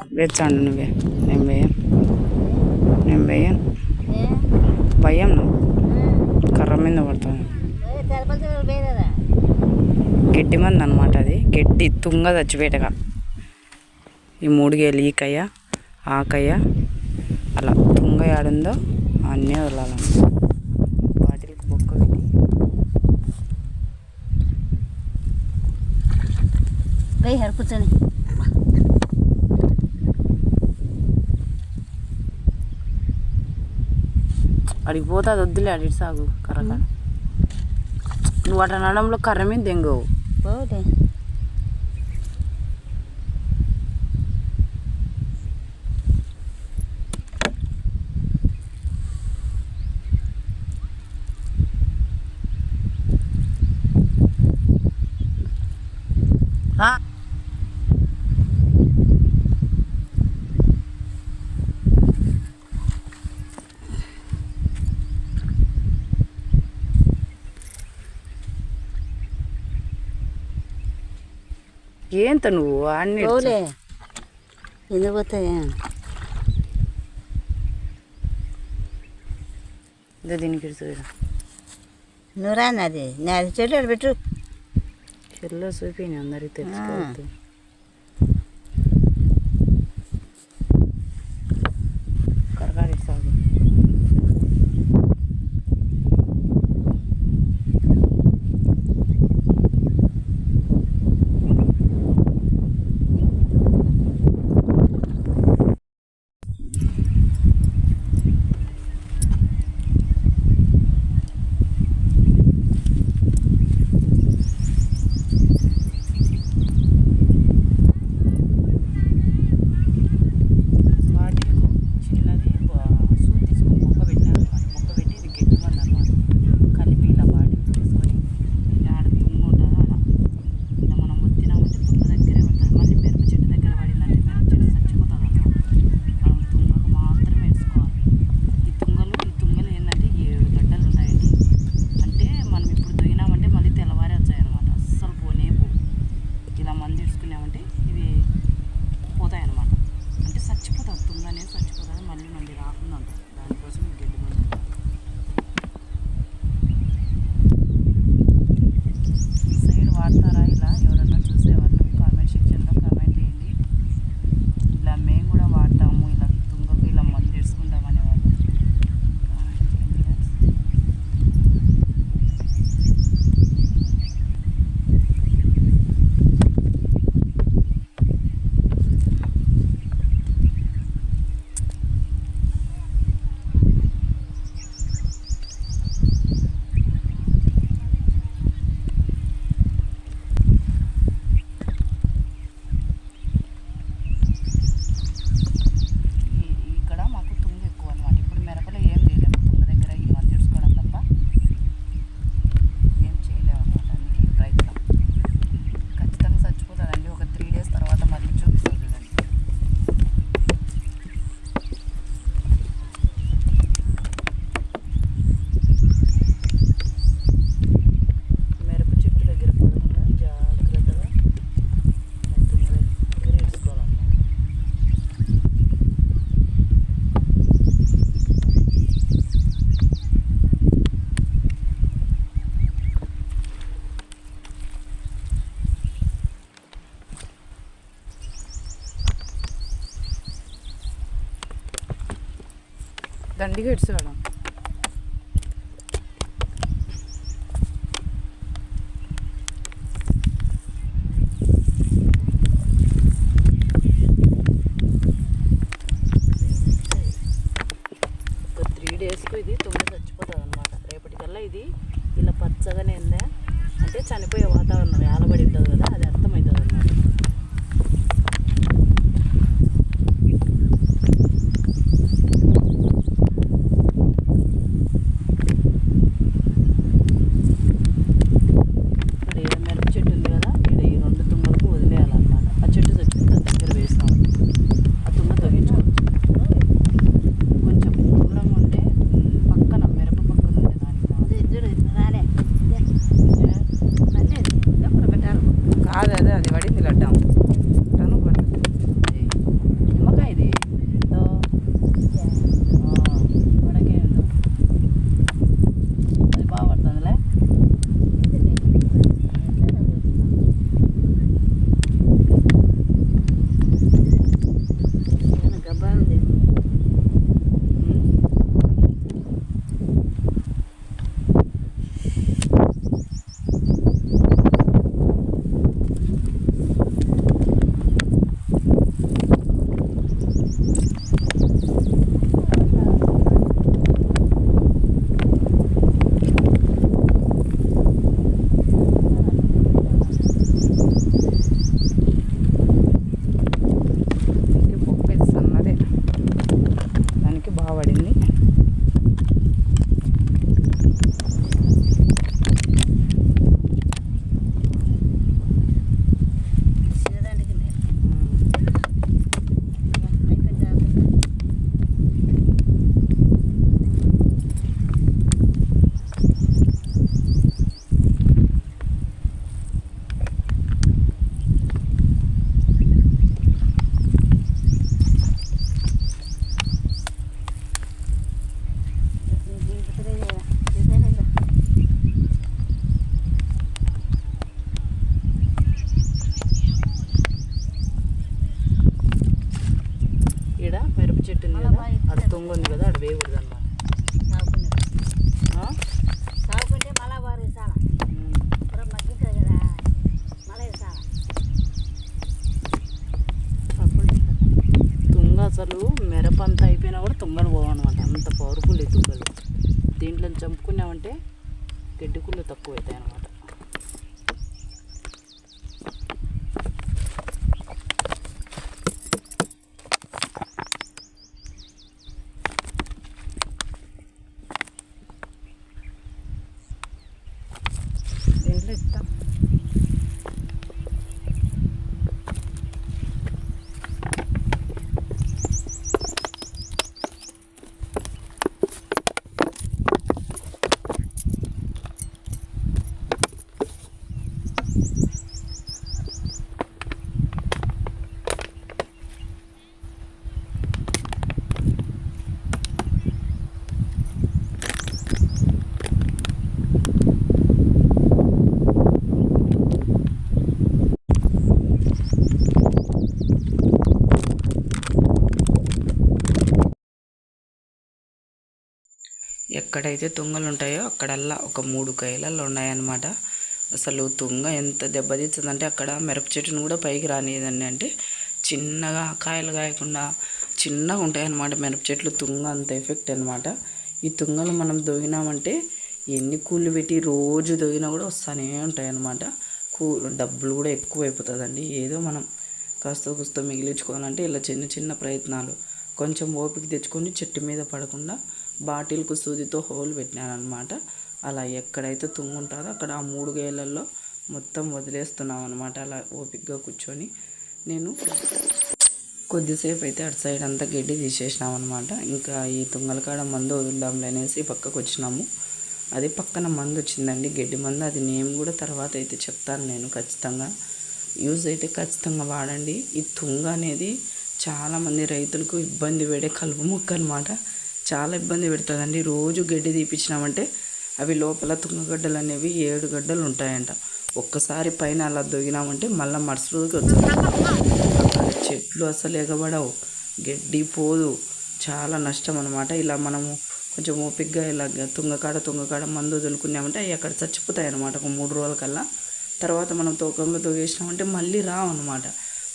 వేచాడు నువ్వే. నేను వేయం నేను వేయను. భయం నువ్వు. కర్ర మీద పడతాను గడ్డి మంది అనమాట అది. గడ్డి తుంగ చచ్చిపోయేటగా ఈ మూడుగేలు ఈ కయ్య ఆ కయ్య అలా తుంగ ఆడిందో అన్నీ వదలాలన్నమాట బాటిల్కి కూర్చొని. అడిగి పోతే అది వద్దులే అడిగి సాగు కర్రక నువ్వు అట్లా నడంలో కర్ర మీద దెంగవు. Huh? ఏంత నువ్వు అన్ని దీనికి నువ్వు రాదు నాది. చెట్లు పెట్టు. చెల్లె చూపి అందరికి తెలుసు വണ്ടി കഴിച്ചു വേണം అది తుంగ ఉంది కదా అది వేయకూడదు అనమాట అసలు మిరప అంతా అయిపోయినా కూడా తుంగలు పోవన్నమాట. అంత పవర్ఫుల్ ఈ తుంగలు. దీంట్లో చంపుకున్నామంటే గడ్డికుళ్ళు తక్కువ అవుతాయి అనమాట దీంట్లో ఎక్కడైతే తుంగలు ఉంటాయో అక్కడల్లా ఒక మూడు కైలల్లో ఉన్నాయన్నమాట. అసలు తుంగ ఎంత దెబ్బతీస్తుందంటే అక్కడ మిరప చెట్టును కూడా పైకి రానియదండి. అంటే చిన్నగా కాయలు కాయకుండా చిన్నగా ఉంటాయి అన్నమాట మిరప చెట్లు. తుంగ అంత ఎఫెక్ట్ అనమాట ఈ తుంగలు మనం దొగినామంటే ఎన్ని కూళ్ళు పెట్టి రోజు దొగినా కూడా వస్తూనే ఉంటాయి అన్నమాట కూ డబ్బులు కూడా ఎక్కువ అయిపోతుందండి ఏదో మనం కాస్త కూస్త మిగిలించుకోవాలంటే ఇలా చిన్న చిన్న ప్రయత్నాలు కొంచెం ఓపిక తెచ్చుకొని చెట్టు మీద పడకుండా బాటిల్కు సూదితో హోల్ పెట్టినానమాట అలా ఎక్కడైతే తుంగు ఉంటుందో అక్కడ ఆ మూడు గేలల్లో మొత్తం వదిలేస్తున్నాం అనమాట అలా ఓపిక్గా కూర్చొని. నేను కొద్దిసేపు అయితే అటు సైడ్ అంతా గడ్డి తీసేసినాం అనమాట ఇంకా ఈ తుంగల కాడ మందు వదులుదాంలే అనేసి పక్కకు వచ్చినాము అది పక్కన మందు వచ్చిందండి గడ్డి మందు. అది నేమ్ కూడా తర్వాత అయితే చెప్తాను నేను ఖచ్చితంగా. యూజ్ అయితే ఖచ్చితంగా వాడండి. ఈ తుంగ అనేది చాలామంది రైతులకు ఇబ్బంది పెడే కలుపు మొక్క అనమాట చాలా ఇబ్బంది పెడుతుందండి. రోజు గడ్డి తీపించినామంటే అవి లోపల తుంగగడ్డలు అనేవి ఏడు గడ్డలు ఉంటాయంట ఒక్కసారి పైన అలా దొగినామంటే మళ్ళీ మరుసటి రోజుకి చెట్లు అసలు ఎగబడవు. గడ్డి పోదు. చాలా నష్టం అనమాట ఇలా మనము కొంచెం ఓపిక్గా ఇలా తుంగకాడ తుంగకాడ మందు వదులుకున్నామంటే అవి అక్కడ చచ్చిపోతాయి అనమాట ఒక మూడు రోజుల కల్లా తర్వాత మనం తూకంలో తొగేసినామంటే మళ్ళీ రావు అనమాట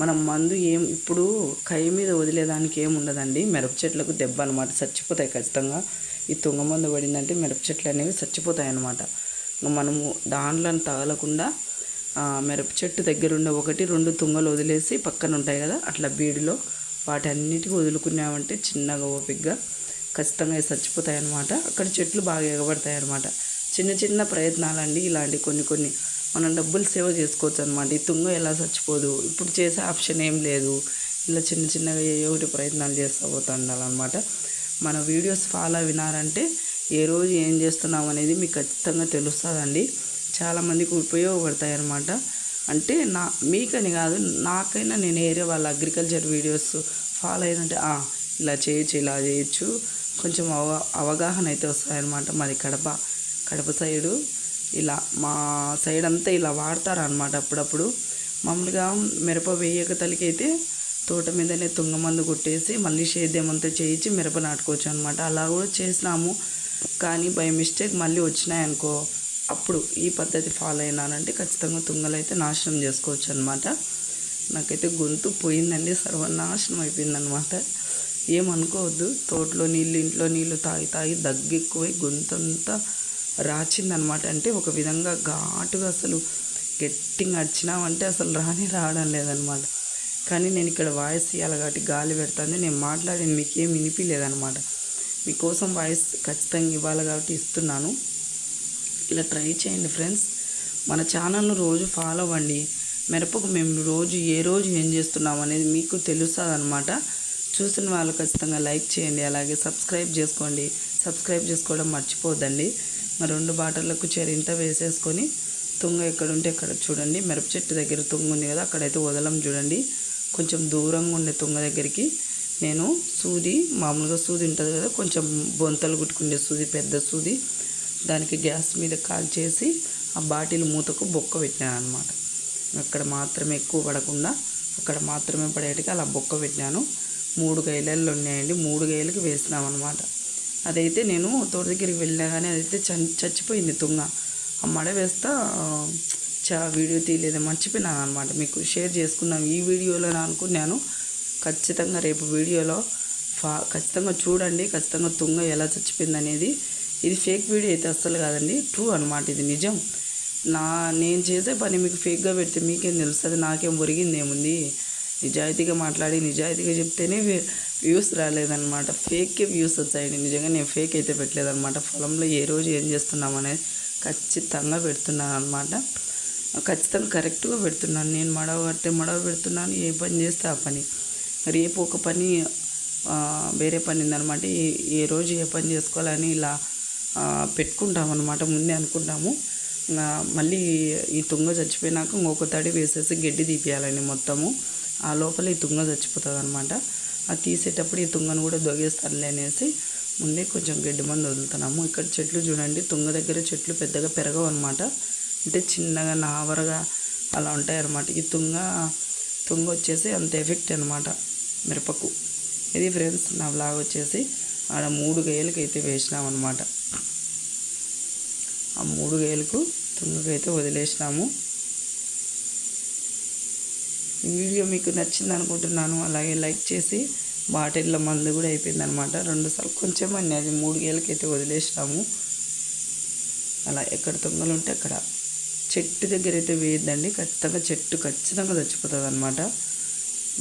మనం మందు ఏం ఇప్పుడు కై మీద వదిలేదానికి ఏమి ఉండదండి. మిరప చెట్లకు దెబ్బ అనమాట చచ్చిపోతాయి ఖచ్చితంగా. ఈ తుంగ మందు పడిందంటే మిరప చెట్లు అనేవి చచ్చిపోతాయి అనమాట మనము దాంట్లో తగలకుండా మిరప చెట్టు దగ్గర ఉండే ఒకటి రెండు తుంగలు వదిలేసి పక్కన ఉంటాయి కదా అట్లా బీడిలో వాటన్నిటికీ వదులుకున్నామంటే చిన్నగా ఓపిగ్గా ఖచ్చితంగా చచ్చిపోతాయి అన్నమాట. అక్కడ చెట్లు బాగా ఎగబడతాయి అన్నమాట. చిన్న చిన్న ప్రయత్నాలండి ఇలాంటి కొన్ని కొన్ని. మనం డబ్బులు సేవ్ చేసుకోవచ్చు అనమాట ఈ తుంగ ఎలా చచ్చిపోదు? ఇప్పుడు చేసే ఆప్షన్ ఏం లేదు. ఇలా చిన్న చిన్నగా ఏ ఒకటి ప్రయత్నాలు చేస్తూ పోతూ ఉండాలన్నమాట. మన వీడియోస్ ఫాలో వినారంటే ఏ రోజు ఏం చేస్తున్నాం అనేది మీకు ఖచ్చితంగా తెలుస్తుందండి. చాలామందికి ఉపయోగపడతాయి అన్నమాట అంటే నా మీకని కాదు నాకైనా నేను ఏరే వాళ్ళ అగ్రికల్చర్ వీడియోస్ ఫాలో అయినంటే ఇలా చేయొచ్చు ఇలా చేయొచ్చు. కొంచెం అవ అవగాహన అయితే వస్తాయన్నమాట. మాది కడప కడప సైడు ఇలా మా సైడ్ అంతా ఇలా వాడతారనమాట అప్పుడప్పుడు. మామూలుగా మిరప వేయక తలికైతే తోట మీదనే తుంగమందు కొట్టేసి మళ్ళీ సేద్యం అంతా చేయించి మిరప నాటుకోవచ్చు అనమాట అలా కూడా చేసినాము. కానీ బై మిస్టేక్ మళ్ళీ వచ్చినాయనుకో అప్పుడు ఈ పద్ధతి ఫాలో అయినానంటే ఖచ్చితంగా తుంగలు అయితే నాశనం చేసుకోవచ్చు అనమాట నాకైతే గొంతు పోయిందండి. సర్వనాశనం అయిపోయిందనమాట ఏమనుకోవద్దు. తోటలో నీళ్ళు ఇంట్లో నీళ్ళు తాగి తాగి దగ్గెక్కువై గొంతంతా రాచిందనమాట. అంటే ఒక విధంగా ఘాటుగా అసలు గట్టిగా అరిచినామంటే అసలు రాని రావడం లేదనమాట. కానీ నేను ఇక్కడ వాయిస్ ఇవ్వాలి కాబట్టి గాలి పెడతాను నేను మాట్లాడేది మీకేం వినిపించలేదనమాట మీకోసం వాయిస్ ఖచ్చితంగా ఇవ్వాలి కాబట్టి ఇస్తున్నాను. ఇలా ట్రై చేయండి ఫ్రెండ్స్. మన ఛానల్ను రోజు ఫాలో అవ్వండి. మిరపకు మేము రోజు ఏ రోజు ఏం చేస్తున్నాం అనేది మీకు తెలుస్తుంది అనమాట చూసిన వాళ్ళు ఖచ్చితంగా లైక్ చేయండి. అలాగే సబ్స్క్రైబ్ చేసుకోండి. సబ్స్క్రైబ్ చేసుకోవడం మర్చిపోద్దండి. మరి రెండు బాటలకు చెరింత వేసేసుకొని తుంగ ఎక్కడ ఉంటే అక్కడ చూడండి. మిరప చెట్టు దగ్గర తుంగ ఉంది కదా అక్కడైతే వదలం చూడండి. కొంచెం దూరంగా ఉండే తుంగ దగ్గరికి నేను సూది మామూలుగా సూది ఉంటుంది కదా కొంచెం బొంతలు కుట్టుకుండే సూది పెద్ద సూది దానికి గ్యాస్ మీద కాల్ చేసి ఆ బాటిల్ మూతకు బొక్క పెట్టినాను అనమాట అక్కడ మాత్రమే ఎక్కువ పడకుండా అక్కడ మాత్రమే పడేటికి అలా బొక్క పెట్టాను మూడు గైలల్లో ఉన్నాయండి మూడు గైలకి వేసినాం అనమాట అదైతే నేను తోట దగ్గరికి వెళ్ళినా కానీ అదైతే చ- చచ్చిపోయింది తుంగ. అమ్మడ వేస్తా చా వీడియో తీయలేదు మర్చిపోయినాను అనమాట మీకు షేర్ చేసుకుందాం ఈ వీడియోలో అనుకున్నాను. ఖచ్చితంగా రేపు వీడియోలో ఫా ఖచ్చితంగా చూడండి ఖచ్చితంగా తుంగ ఎలా చచ్చిపోయింది అనేది ఇది ఫేక్ వీడియో అయితే అస్సలు కాదండి ట్రూ అనమాట ఇది నిజం. నా నేను చేసే పని మీకు ఫేక్గా పెడితే మీకేం తెలుస్తుంది నాకేం ఒరిగింది ఏముంది నిజాయితీగా మాట్లాడి నిజాయితీగా చెప్తేనే వ్యూస్ రాలేదన్నమాట. ఫేక్కే వ్యూస్ వచ్చాయండి. నిజంగా నేను ఫేక్ అయితే పెట్టలేదన్నమాట. పొలంలో ఏ రోజు ఏం చేస్తున్నాం అనేది ఖచ్చితంగా పెడుతున్నాను అనమాట ఖచ్చితంగా కరెక్ట్గా పెడుతున్నాను. నేను మడవ కడితే మడవ పెడుతున్నాను. ఏ పని చేస్తే ఆ పని. రేపు ఒక పని వేరే పని ఉందన్నమాట. ఏ ఏ రోజు ఏ పని చేసుకోవాలని ఇలా పెట్టుకుంటామన్నమాట. ముందే అనుకుంటాము. మళ్ళీ ఈ తుంగ చచ్చిపోయినాక ఇంకొక తడి వేసేసి గడ్డి తీపియాలండి మొత్తము. ఆ లోపల ఈ తుంగ చచ్చిపోతుంది అనమాట అది తీసేటప్పుడు ఈ తుంగను కూడా దొగేస్తారులే అనేసి ముందే కొంచెం గడ్డి మంది వదులుతున్నాము. ఇక్కడ చెట్లు చూడండి తుంగ దగ్గర చెట్లు పెద్దగా పెరగవు అనమాట అంటే చిన్నగా నావరగా అలా ఉంటాయి అనమాట ఈ తుంగ తుంగ వచ్చేసి అంత ఎఫెక్ట్ అనమాట మిరపకు. ఇది ఫ్రెండ్స్ నా బ్లాగ్ వచ్చేసి ఆడ మూడు గేలకు అయితే వేసినాం అనమాట ఆ మూడు గేలకు తుంగకైతే వదిలేసినాము. ఈ వీడియో మీకు నచ్చింది అనుకుంటున్నాను. అలాగే లైక్ చేసి బాటిల్లో మందు కూడా అయిపోయింది అనమాట రెండుసార్లు కొంచెం అన్నీ అది మూడు గేలకైతే వదిలేసినాము. అలా ఎక్కడ తొంగలు ఉంటే అక్కడ. చెట్టు దగ్గర అయితే వేయద్దండి. ఖచ్చితంగా చెట్టు ఖచ్చితంగా చచ్చిపోతుంది అనమాట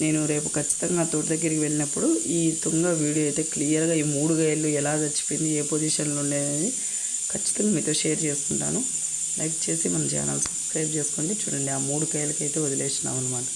నేను రేపు ఖచ్చితంగా తోట దగ్గరికి వెళ్ళినప్పుడు ఈ తుంగ వీడియో అయితే క్లియర్గా ఈ మూడు గైళ్ళు ఎలా చచ్చిపోయింది ఏ పొజిషన్లో ఉండేది ఖచ్చితంగా మీతో షేర్ చేసుకుంటాను. లైక్ చేసి మన ఛానల్ సబ్స్క్రైబ్ చేసుకోండి. చూడండి ఆ మూడు కాయలకైతే వదిలేసినాం అనమాట